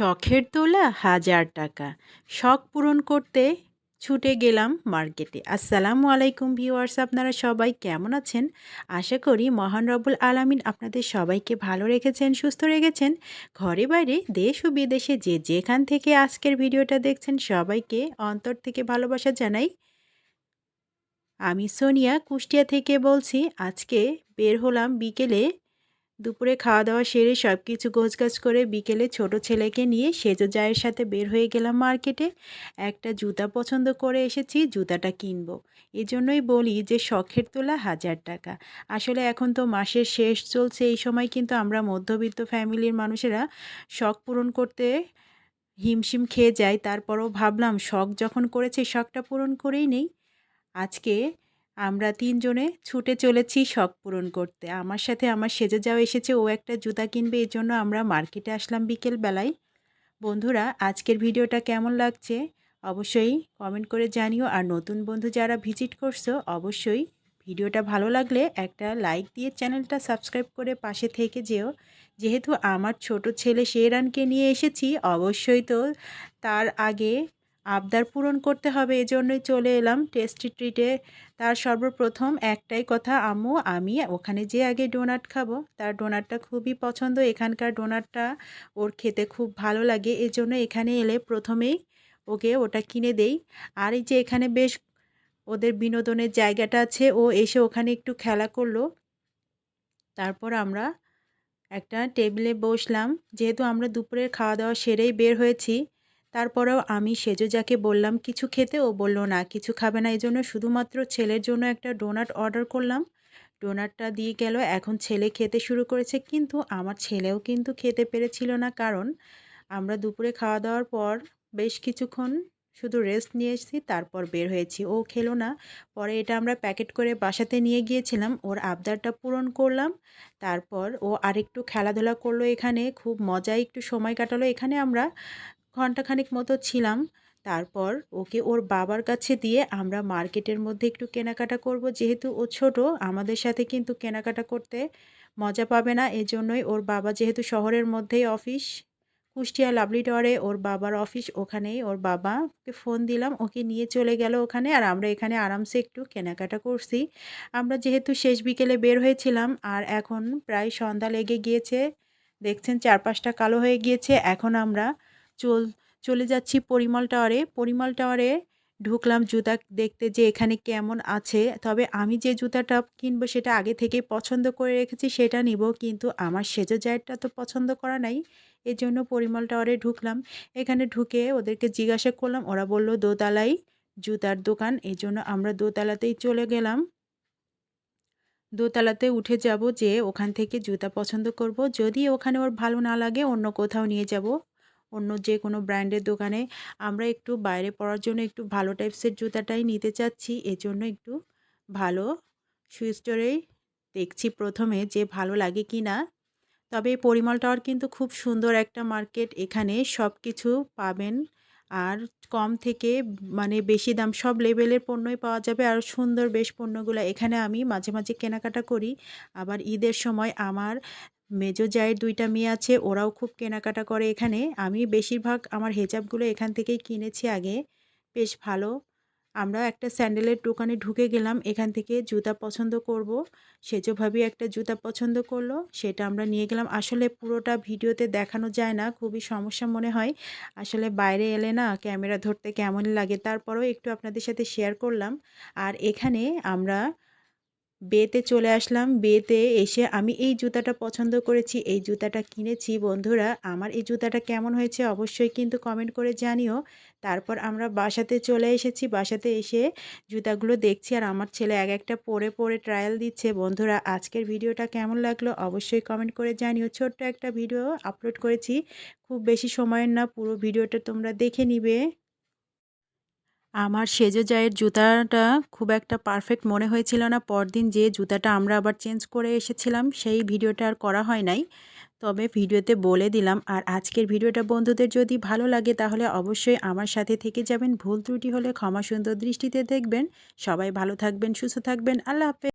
শখের তোলা হাজার টাকা। শখ পূরণ করতে ছুটে গেলাম মার্কেটে। আসসালামু আলাইকুম ভিউয়ার্স, আপনারা সবাই কেমন আছেন? আশা করি মহান রবুল আলামিন আপনাদের সবাইকে ভালো রেখেছেন, সুস্থ রেখেছেন। ঘরে বাইরে দেশ ও বিদেশে যে যেখান থেকে আজকের ভিডিওটা দেখছেন সবাইকে অন্তর থেকে ভালোবাসা জানাই। আমি সোনিয়া কুষ্টিয়া থেকে বলছি, আজকে বের হলাম বিকেলে দুপুরে খাওয়া দাওয়া সেরে সব কিছু গোছগাছ করে বিকেলে ছোট ছেলেকে নিয়ে সেজো জায়ের সাথে বের হয়ে গেলাম মার্কেটে। একটা জুতা পছন্দ করে এসেছি, জুতাটা কিনব। এজন্যই বলি যে, শখের তোলা হাজার টাকা। আসলে এখন তো মাসের শেষ চলছে, এই সময় কিন্তু আমরা মধ্যবিত্ত ফ্যামিলির মানুষেরা শখ পূরণ করতে হিমশিম খেয়ে যাই। তারপরও ভাবলাম, শখ যখন করেছে, শখটা পূরণ করেই নেই। আজকে আমরা তিনজনে ছুটে চলেছি শখ পূরণ করতে। আমার সাথে আমার সেজে যাওয়া এসেছে, ও একটা জুতা কিনবে, এর জন্য আমরা মার্কেটে আসলাম বিকেল বেলায়। বন্ধুরা, আজকের ভিডিওটা কেমন লাগছে? অবশ্যই কমেন্ট করে জানিও। আর নতুন বন্ধু যারা ভিজিট করছ, অবশ্যই ভিডিওটা ভালো লাগলে একটা লাইক দিয়ে চ্যানেলটা সাবস্ক্রাইব করে পাশে থেকে যেও। যেহেতু আমার ছোট ছেলে শেরানকে নিয়ে এসেছি, অবশ্যই তো তার আগে আবদার পূরণ করতে হবে, এজন্যই চলে এলাম টেস্টি ট্রিটে। তার সর্বপ্রথম একটাই কথা, আম্মু, আমি ওখানে যে আগে ডোনাট খাব। তার ডোনাটটা খুবই পছন্দ, এখানকার ডোনাটটা ওর খেতে খুব ভালো লাগে, এজন্য এখানে এলে প্রথমেই ওকে ওটা কিনে দেই। আর এই যে এখানে বেশ ওদের বিনোদনের জায়গাটা আছে, ও এসে ওখানে একটু খেলা করল। তারপর আমরা একটা টেবিলে বসলাম। যেহেতু আমরা দুপুরের খাওয়া দাওয়া সেরেই বের হয়েছি তারপরেও আমি সেজো যাকে বললাম, কিছু খেতে? ও বলল, না, কিছু খাবে না। এই জন্য শুধুমাত্র ছেলের জন্য একটা ডোনাট অর্ডার করলাম। ডোনাটটা দিয়ে গেল, এখন ছেলে খেতে শুরু করেছে, কিন্তু আমার ছেলেও কিন্তু খেতে পেরেছিল না। কারণ আমরা দুপুরে খাওয়া দাওয়ার পর বেশ কিছুক্ষণ শুধু রেস্ট নিয়ে এসেছি, তারপর বের হয়েছি। ও খেলো না। পরে এটা আমরা প্যাকেট করে বাসাতে নিয়ে গিয়েছিলাম। ওর আবদারটা পূরণ করলাম। তারপর ও আরেকটু খেলাধুলা করল এখানে। খুব মজায় একটু সময় কাটালো। এখানে আমরা ঘন্টাখানিক মতো ছিলাম। তারপর ওকে ওর বাবার কাছে দিয়ে আমরা মার্কেটের মধ্যে একটু কেনাকাটা করব। যেহেতু ও ছোট, আমাদের সাথে কিন্তু কেনাকাটা করতে মজা পাবে না। এজন্যই ওর বাবা যেহেতু শহরের মধ্যেই অফিস, কুষ্টিয়া লাভলি টাওয়ারে ওর বাবার অফিস, ওখানেই ওর বাবাকে ফোন দিলাম। ওকে নিয়ে চলে গেল ওখানে আর আমরা এখানে আরামসে একটু কেনাকাটা করছি। আমরা যেহেতু শেষ বিকেলে বের হয়েছিলাম আর এখন প্রায় সন্ধ্যা লেগে গিয়েছে, দেখছেন চারপাশটা কালো হয়ে গিয়েছে, এখন আমরা চল, চলে যাচ্ছি পরিমল টাওয়ারে। পরিমল টাওয়ারে ঢুকলাম জুতা দেখতে যে এখানে কেমন আছে। তবে আমি যে জুতাটা কিনবো সেটা আগে থেকেই পছন্দ করে রেখেছি সেটা নিব, কিন্তু আমার সেজো জায়গাটা তো পছন্দ করা নাই। এর জন্য পরিমল টাওয়ারে ঢুকলাম। এখানে ঢুকে ওদেরকে জিজ্ঞাসা করলাম, ওরা বলল দোতলাই জুতার দোকান। এই জন্য আমরা দোতলাতেই চলে গেলাম। দোতলাতে উঠে যাব যে ওখান থেকে জুতা পছন্দ করব। যদি ওখানে ওর ভালো না লাগে, অন্য কোথাও নিয়ে যাব। অন্য যে কোনো ব্র্যান্ডের দোকানে। আমরা একটু বাইরে পড়ার জন্য একটু ভালো টাইপসের জুতাটাই নিতে চাচ্ছি। এজন্য একটু ভালো শু স্টোরেই দেখছি প্রথমে যে ভালো লাগে কি না তবে পরিমল টাওয়ার কিন্তু খুব সুন্দর একটা মার্কেট এখানে সব কিছু পাবেন। আর কম থেকে মানে বেশি দাম সব লেভেলের পণ্যই পাওয়া যাবে। আর সুন্দর বেশ পণ্যগুলো এখানে আমি মাঝে মাঝে কেনাকাটা করি। আবার ঈদের সময় আমার মেজো জায়ের দুইটা মেয়ে আছে, ওরাও খুব কেনাকাটা করে এখানে। আমি বেশিরভাগ আমার হেজাবগুলো এখান থেকেই কিনেছি আগে। বেশ ভালো। আমরা একটা স্যান্ডেলের দোকানে ঢুকে গেলাম, এখান থেকে জুতা পছন্দ করব। সেজো ভাবি একটা জুতা পছন্দ করল, সেটা আমরা নিয়ে গেলাম। আসলে পুরোটা ভিডিওতে দেখানো যায় না, খুবই সমস্যা মনে হয়। আসলে বাইরে এলে না ক্যামেরা ধরতে কেমন লাগে, তারপরেও একটু আপনাদের সাথে শেয়ার করলাম। আর এখানে আমরা বেতে চলে আসলাম। বেতে এসে আমি এই জুতাটা পছন্দ করেছি, এই জুতাটা কিনেছি। বন্ধুরা, আমার এই জুতাটা কেমন হয়েছে অবশ্যই কিন্তু কমেন্ট করে জানিও। তারপর আমরা বাসাতে চলে এসেছি। বাসাতে এসে জুতাগুলো দেখছি আর আমার ছেলে এক একটা পরে পরে ট্রায়াল দিচ্ছে। বন্ধুরা, আজকের ভিডিওটা কেমন লাগল অবশ্যই কমেন্ট করে জানিও। ছোট্ট একটা ভিডিও আপলোড করেছি। খুব বেশি সময়ের না, পুরো ভিডিওটা তোমরা দেখে নিবে। আমার সেজো জায়ের জুতাটা খুব একটা পারফেক্ট মনে হয়েছিল না। পরদিন যে জুতাটা আমরা আবার চেঞ্জ করে এসেছিলাম, সেই ভিডিওটা আর করা হয় নাই। তবে ভিডিওতে বলে দিলাম, আর আজকের ভিডিওটা বন্ধুদের যদি ভালো লাগে, তাহলে অবশ্যই আমার সাথে থেকে যাবেন। ভুল ত্রুটি হলে ক্ষমা সুন্দর দৃষ্টিতে দেখবেন। সবাই ভালো থাকবেন, সুস্থ থাকবেন। আল্লাহ হাফেজ।